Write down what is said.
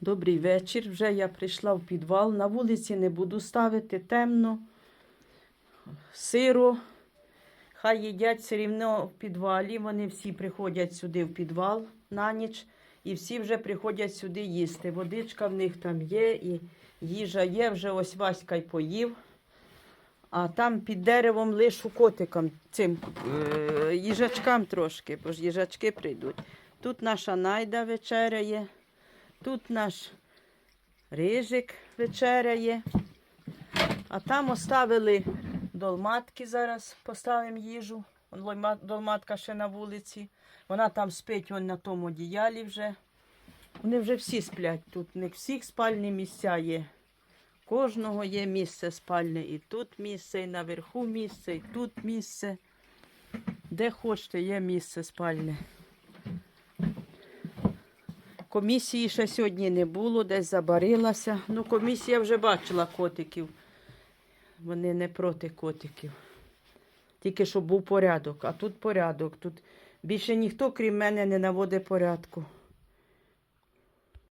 Добрий вечір. Вже я прийшла в підвал. На вулиці не буду ставити темно, сиро. Хай їдять все рівно в підвалі. Вони всі приходять сюди в підвал на ніч і всі вже приходять сюди їсти. Водичка в них там є, і їжа є. Вже ось Васька й поїв. А там під деревом лишу котикам, цим е, їжачкам трошки, бо ж їжачки прийдуть. Тут наша найда вечеряє, тут наш рижик вечеряє. А там оставили долматки зараз, поставимо їжу. Долматка ще на вулиці. Вона там спить вон на тому одіялі вже. Вони вже всі сплять тут. Них всіх спальні місця є. Кожного є місце спальне. І тут місце, і наверху місце, і тут місце. Де хочете, є місце спальне. Комісії ще сьогодні не було, десь забарилася. Ну, комісія вже бачила котиків. Вони не проти котиків. Тільки щоб був порядок. А тут порядок. Тут більше ніхто, крім мене, не наводить порядку.